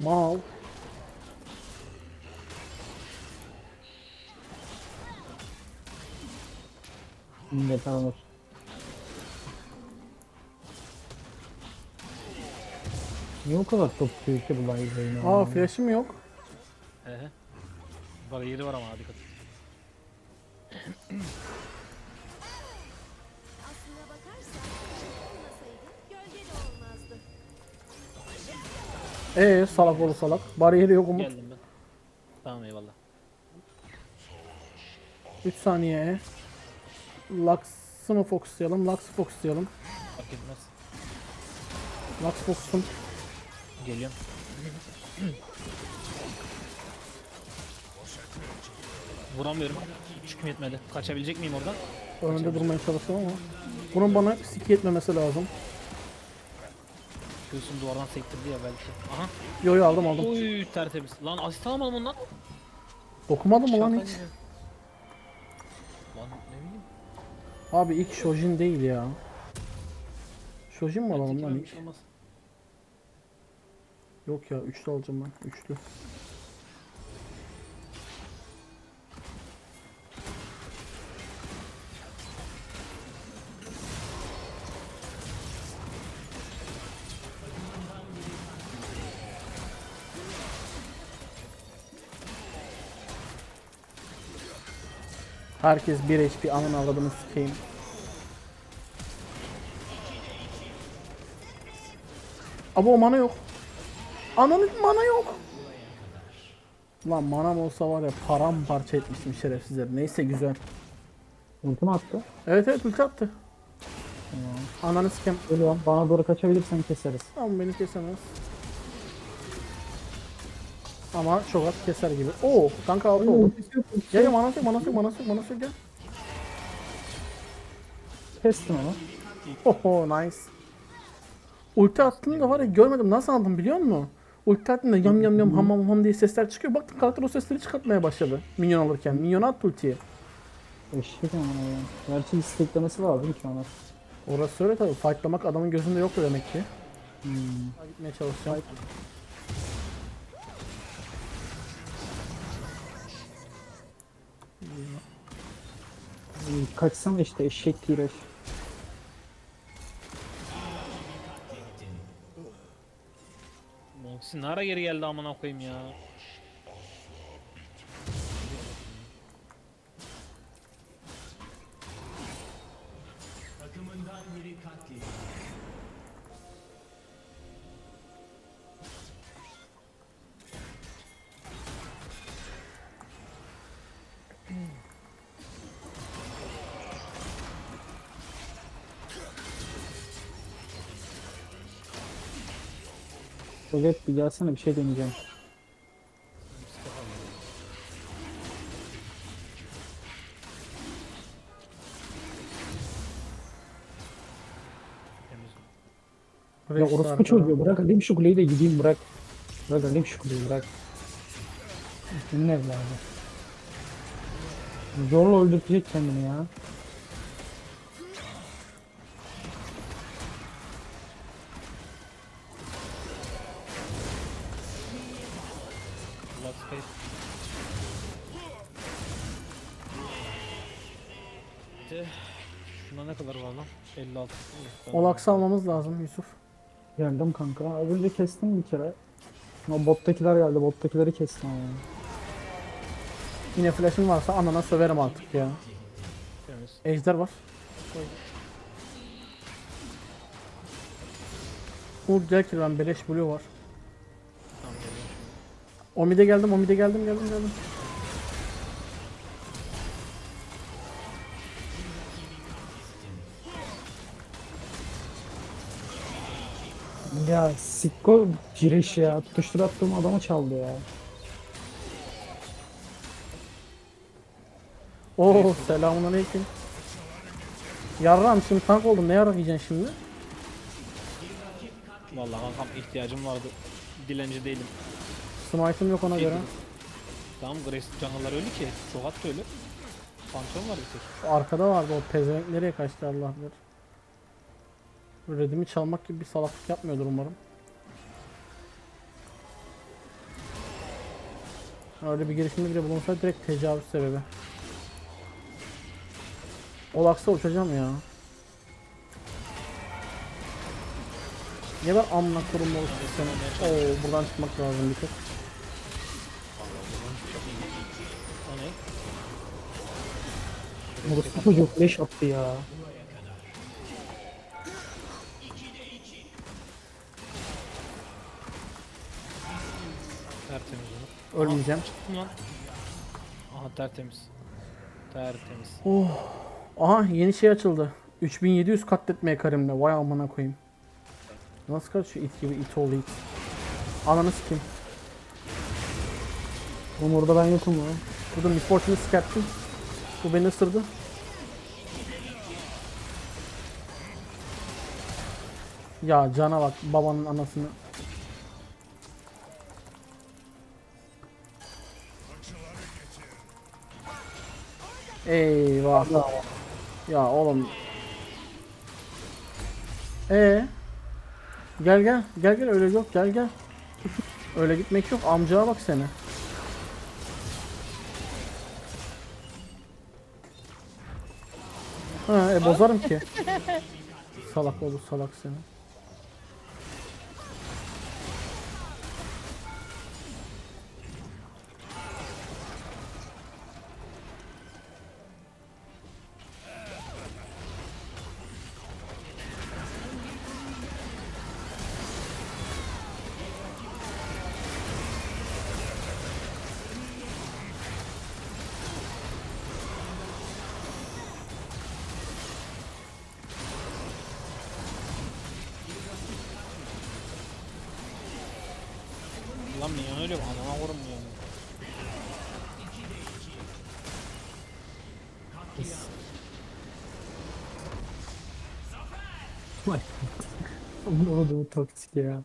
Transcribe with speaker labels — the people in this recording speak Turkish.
Speaker 1: Mal.
Speaker 2: Millet alınır. Niye o kadar top tutuyor ki bu Libra'yı?
Speaker 1: Aa flash'im yok.
Speaker 3: He he. Bariyeri var ama dikkat et.
Speaker 1: Ee salak oğlu salak. Bariyeri yok Umut.
Speaker 3: Geldim ben. Tamam eyvallah.
Speaker 1: 3 saniye. Lux'ı mı fokuslayalım? Lux'ı fokuslayalım.
Speaker 3: Fark etmez.
Speaker 1: Lux fokusun.
Speaker 3: Geliyorum. Vuramıyorum. Çüküm yetmedi. Kaçabilecek miyim oradan?
Speaker 1: Önünde durmaya çalışıyorum ama. Bunun bana siki etmemesi lazım.
Speaker 3: Göğsüm duvardan sektirdi ya belki. Aha.
Speaker 1: Yo yo aldım aldım.
Speaker 3: Oy tertemiz. Lan asist alamadım ondan.
Speaker 1: Dokumadım mı lan hiç?
Speaker 3: gibi. Lan ne bileyim.
Speaker 1: Abi ilk Shojin değil ya. Shojin mi alalım lan ilk?
Speaker 3: şey.
Speaker 1: Yok ya üçlü alacağım ben. Üçlü. Herkes 1 HP anın avradını sikeyim. Ama o mana yok. Ananın mana yok. Lan manam olsa var ya paramparça etmiştim şerefsizler. Neyse güzel.
Speaker 2: Ulti mi attı?
Speaker 1: Evet evet ulti attı. Ananı sikem.
Speaker 2: Geliyorum. Bana doğru kaçabilirsen keseriz.
Speaker 1: Tamam beni kesemez. Ama çok az keser gibi. Oo kanka altı oldu. Gel gel manası yok manası yok manası yok manası yok gel.
Speaker 2: Kestin onu.
Speaker 1: Oho nice. Ulti attığını da var ya görmedim nasıl aldım biliyor musun? Ulti attığında yam yam yam ham ham ham diye sesler çıkıyor. Baktım karakter o sesleri çıkartmaya başladı. Minyon alırken. Minyon attı ultiyi.
Speaker 2: Eşlik ama ya. Gerçi isteklemesi lazım ki ona.
Speaker 1: Orası öyle tabii. Fightlamak adamın gözünde yoktu demek ki.
Speaker 2: Hmm.
Speaker 1: Gitmeye çalışacağım.
Speaker 2: Kaçsana işte eşek tireş.
Speaker 3: Monksi ne ara geri geldi amına koyayım ya.
Speaker 2: Evet bir gelsene bir şey deneyeceğim. Ya orospu çocuğu bırak alayım şu kuleyi de gideyim bırak. Bırak alayım şu kuleyi bırak. Senin evladı. Zorla öldürtecek kendini ya.
Speaker 3: De, Şuna ne kadar var lan? 56. İyi, tamam.
Speaker 1: Olax almamız lazım Yusuf.
Speaker 2: Geldim kanka. Az önce kestim bir kere. Ama bottakiler geldi. Bottakileri kestim ama.
Speaker 1: Yine flash'ın varsa anana söverim artık ya.
Speaker 3: Temiz.
Speaker 1: Ejder var. Umut gel ki ben beleş blue var.
Speaker 3: Tamam geliyorum şimdi.
Speaker 1: Omide geldim, Omide geldim, geldim, geldim.
Speaker 2: Ya sikko giriş ya. Tutuştur attığım adamı çaldı ya.
Speaker 1: Oo selamun aleyküm. Yarram şimdi tank oldum. Ne yarak yiyeceksin şimdi?
Speaker 3: Vallahi kankam ihtiyacım vardı. Dilenci değilim.
Speaker 1: Smite'ım yok ona göre.
Speaker 3: Tamam Grace canlılar öyle ki. Çok at öyle. Pantheon var bir tek.
Speaker 1: Arkada vardı o pezevenk nereye kaçtı Allah bilir. Redimi çalmak gibi bir salaklık yapmıyordur umarım. Öyle bir girişimde bile bulunsa direkt tecavüz sebebi. Olaks'a uçacağım ya. Ya ben amına kurum olsun seni. Oo buradan çıkmak lazım bir tık.
Speaker 3: O ne?
Speaker 2: Orospu çocuk leş attı ya.
Speaker 1: Ölmeyeceğim.
Speaker 3: Çıktım lan. Aha tertemiz. Tertemiz.
Speaker 1: Aha yeni şey açıldı. 3700 katletmeye karimle. Vay amına koyayım. Nasıl kaç şu it gibi it oğlu it. Ananı sikeyim.
Speaker 2: Oğlum orada ben yokum ya.
Speaker 1: Burada Miss Fortune'ı sikerttim. Bu beni ısırdı. Ya cana bak babanın anasını. Eyvah. Ya oğlum. Ee. Gel gel. Gel gel öyle yok gel gel. Öyle gitmek yok. Amcaya bak seni. Ha, e bozarım ki. salak olur salak seni.
Speaker 3: Lan minyon ölüyor. Anana vurun minyonu.
Speaker 2: Vay. Onu da toksik ya.